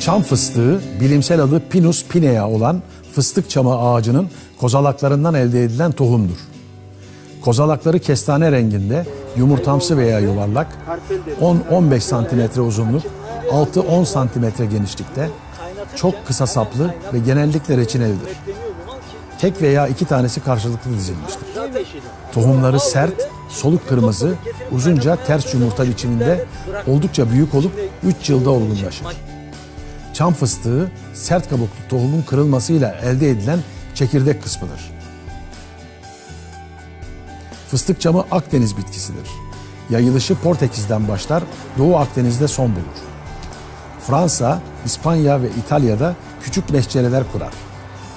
Çam fıstığı bilimsel adı Pinus pinea olan fıstık çamı ağacının kozalaklarından elde edilen tohumdur. Kozalakları kestane renginde, yumurtamsı veya yuvarlak, 10-15 santimetre uzunluk, 6-10 santimetre genişlikte, çok kısa saplı ve genellikle reçinelidir. Tek veya iki tanesi karşılıklı dizilmiştir. Tohumları sert, soluk kırmızı, uzunca ters yumurta biçiminde oldukça büyük olup 3 yılda olgunlaşır. Çam fıstığı sert kabuklu tohumun kırılmasıyla elde edilen çekirdek kısmıdır. Fıstık çamı Akdeniz bitkisidir. Yayılışı Portekiz'den başlar, Doğu Akdeniz'de son bulur. Fransa, İspanya ve İtalya'da küçük meşcereler kurar.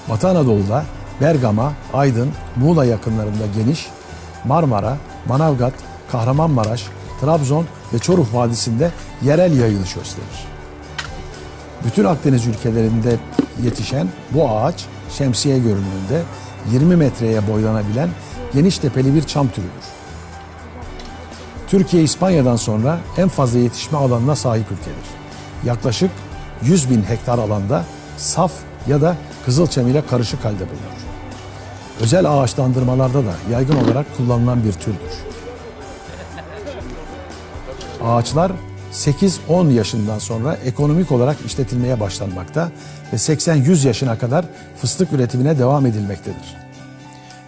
Batı Anadolu'da Bergama, Aydın, Muğla yakınlarında geniş, Marmara, Manavgat, Kahramanmaraş, Trabzon ve Çoruh Vadisi'nde yerel yayılış gösterir. Bütün Akdeniz ülkelerinde yetişen bu ağaç şemsiye görünümünde 20 metreye boylanabilen geniş tepeli bir çam türüdür. Türkiye İspanya'dan sonra en fazla yetişme alanına sahip ülkedir. Yaklaşık 100 bin hektar alanda saf ya da kızılçam ile karışık halde bulunur. Özel ağaçlandırmalarda da yaygın olarak kullanılan bir türdür. Ağaçlar 8-10 yaşından sonra ekonomik olarak işletilmeye başlanmakta ve 80-100 yaşına kadar fıstık üretimine devam edilmektedir.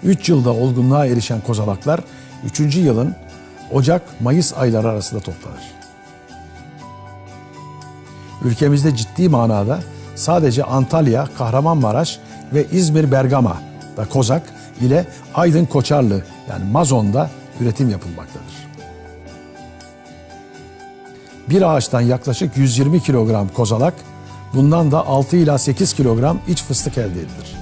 3 yılda olgunluğa erişen kozalaklar 3. yılın Ocak-Mayıs ayları arasında toplanır. Ülkemizde ciddi manada sadece Antalya, Kahramanmaraş ve İzmir Bergama da Kozak ile Aydın Koçarlı yani Mazon'da üretim yapılmaktadır. Bir ağaçtan yaklaşık 120 kilogram kozalak, bundan da 6 ila 8 kilogram iç fıstık elde edilir.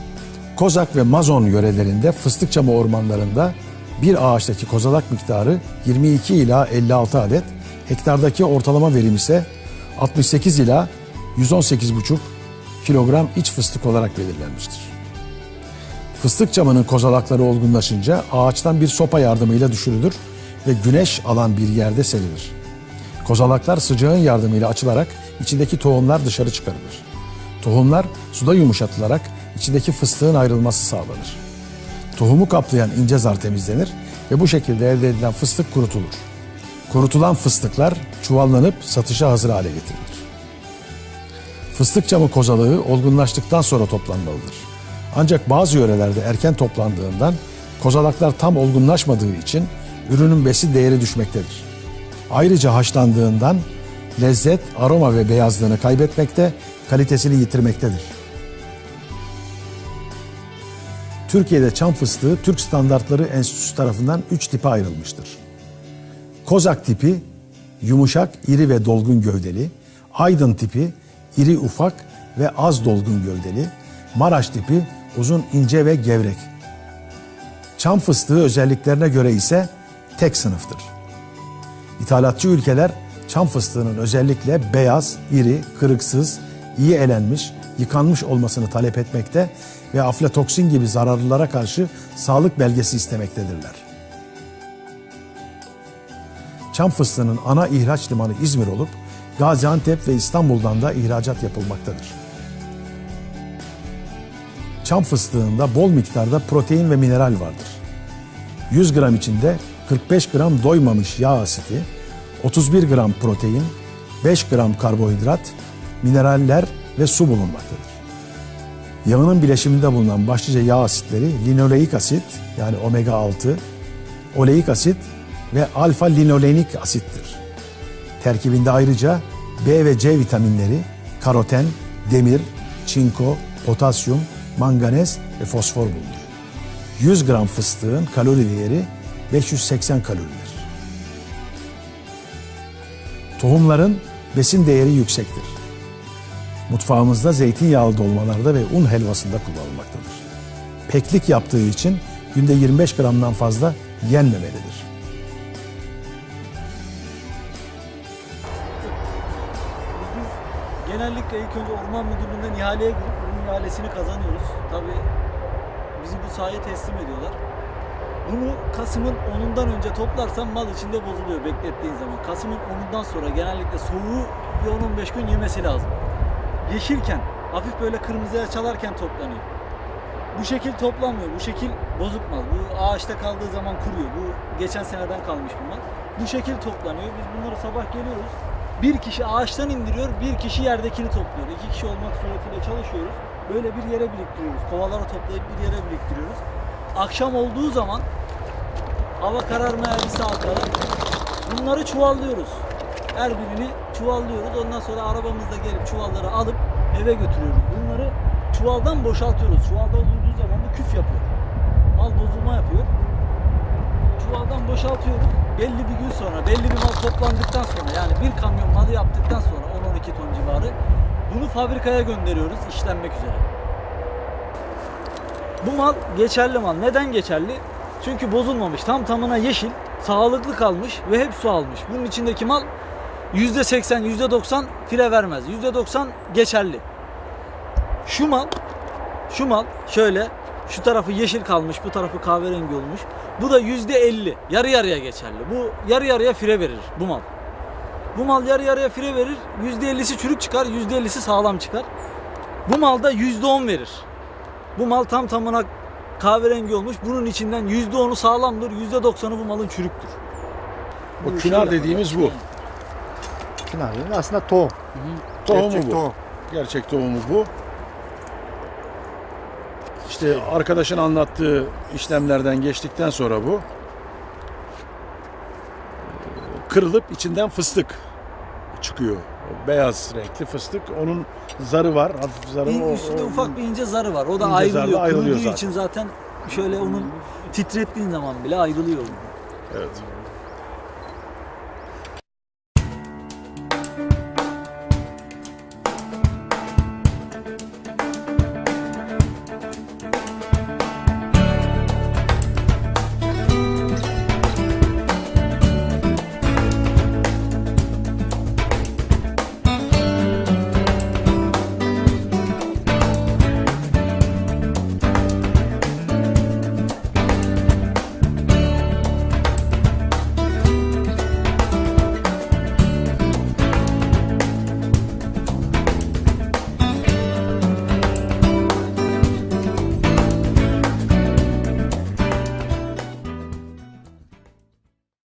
Kozak ve Mazon yörelerinde fıstık çamı ormanlarında bir ağaçtaki kozalak miktarı 22 ila 56 adet, hektardaki ortalama verim ise 68 ila 118,5 kilogram iç fıstık olarak belirlenmiştir. Fıstık çamının kozalakları olgunlaşınca ağaçtan bir sopa yardımıyla düşürülür ve güneş alan bir yerde serilir. Kozalaklar sıcağın yardımıyla açılarak içindeki tohumlar dışarı çıkarılır. Tohumlar suda yumuşatılarak içindeki fıstığın ayrılması sağlanır. Tohumu kaplayan ince zar temizlenir ve bu şekilde elde edilen fıstık kurutulur. Kurutulan fıstıklar çuvallanıp satışa hazır hale getirilir. Fıstık çamı kozalığı olgunlaştıktan sonra toplanmalıdır. Ancak bazı yörelerde erken toplandığından kozalaklar tam olgunlaşmadığı için ürünün besin değeri düşmektedir. Ayrıca haşlandığından lezzet, aroma ve beyazlığını kaybetmekte, kalitesini yitirmektedir. Türkiye'de çam fıstığı Türk Standartları Enstitüsü tarafından 3 tipe ayrılmıştır. Kozak tipi yumuşak, iri ve dolgun gövdeli, Aydın tipi iri ufak ve az dolgun gövdeli, Maraş tipi uzun ince ve gevrek. Çam fıstığı özelliklerine göre ise tek sınıftır. İthalatçı ülkeler çam fıstığının özellikle beyaz, iri, kırıksız, iyi elenmiş, yıkanmış olmasını talep etmekte ve aflatoksin gibi zararlılara karşı sağlık belgesi istemektedirler. Çam fıstığının ana ihraç limanı İzmir olup Gaziantep ve İstanbul'dan da ihracat yapılmaktadır. Çam fıstığında bol miktarda protein ve mineral vardır. 100 gram içinde 45 gram doymamış yağ asiti, 31 gram protein, 5 gram karbohidrat, mineraller ve su bulunmaktadır. Yağının bileşiminde bulunan başlıca yağ asitleri linoleik asit yani omega 6, oleik asit ve alfa linolenik asittir. Terkibinde ayrıca B ve C vitaminleri, karoten, demir, çinko, potasyum, manganez ve fosfor bulunur. 100 gram fıstığın kalori değeri 580 kaloridir. Tohumların besin değeri yüksektir. Mutfağımızda zeytinyağlı dolmalarda ve un helvasında kullanılmaktadır. Peklik yaptığı için günde 25 gramdan fazla yenmemelidir. Genellikle ilk önce Orman Müdürlüğü'nden ihaleye girip bunun ihalesini kazanıyoruz. Tabii bizi bu sahaya teslim ediyorlar. Bunu Kasım'ın 10'undan önce toplarsan mal içinde bozuluyor beklettiğin zaman. Kasım'ın 10'undan sonra genellikle soğuğu bir 10-15 gün yemesi lazım. yeşilken, hafif böyle kırmızıya çalarken toplanıyor. Bu şekil toplanmıyor. Bu şekil bozuk mal. Bu ağaçta kaldığı zaman kuruyor. Bu geçen seneden kalmış mal. Bu şekil toplanıyor. Biz bunları sabah geliyoruz. Bir kişi ağaçtan indiriyor, bir kişi yerdekini topluyor. İki kişi olmak suretiyle çalışıyoruz. Böyle bir yere biriktiriyoruz. Kovalara toplayıp bir yere biriktiriyoruz. Akşam olduğu zaman hava kararmaya bir saat kala bunları çuvallıyoruz. Her birini çuvallıyoruz. Ondan sonra arabamızda gelip çuvalları alıp eve götürüyoruz. Bunları çuvaldan boşaltıyoruz. Çuvalda olduğu zaman bu küf yapıyor. Mal bozulma yapıyor. Çuvaldan boşaltıyoruz. Belli bir gün sonra, belli bir mal toplandıktan sonra yani bir kamyon malı yaptıktan sonra 10-12 ton civarı bunu fabrikaya gönderiyoruz işlenmek üzere. Bu mal geçerli mal. Neden geçerli? Çünkü bozulmamış. Tam tamına yeşil, sağlıklı kalmış ve hep su almış. Bunun içindeki mal %80, %90 file vermez. %90 geçerli. Şu mal, şu mal şöyle şu tarafı yeşil kalmış, bu tarafı kahverengi olmuş. Bu da %50, yarı yarıya geçerli. Bu yarı yarıya fire verir bu mal. Bu mal yarı yarıya fire verir. %50'si çürük çıkar, %50'si sağlam çıkar. Bu malda %10 verir. Bu mal tam tamına kahverengi olmuş. Bunun içinden %10'u sağlamdır, %90'ı bu malın çürüktür. Bu Bu künar dediğimiz bu. Çınar yani aslında tohum. Tohumu Gerçek bu. tohum. Gerçek tohumu bu. İşte arkadaşın anlattığı işlemlerden geçtikten sonra bu e, kırılıp içinden fıstık çıkıyor. Beyaz renkli fıstık. Onun zarı var. Hafif zarı. O- Üstünde o- ufak bir ince zarı var. O da ayrılıyor. ayrılıyor Kırıldığı zaten. için zaten şöyle onun titrettiğin zaman bile ayrılıyor. Evet.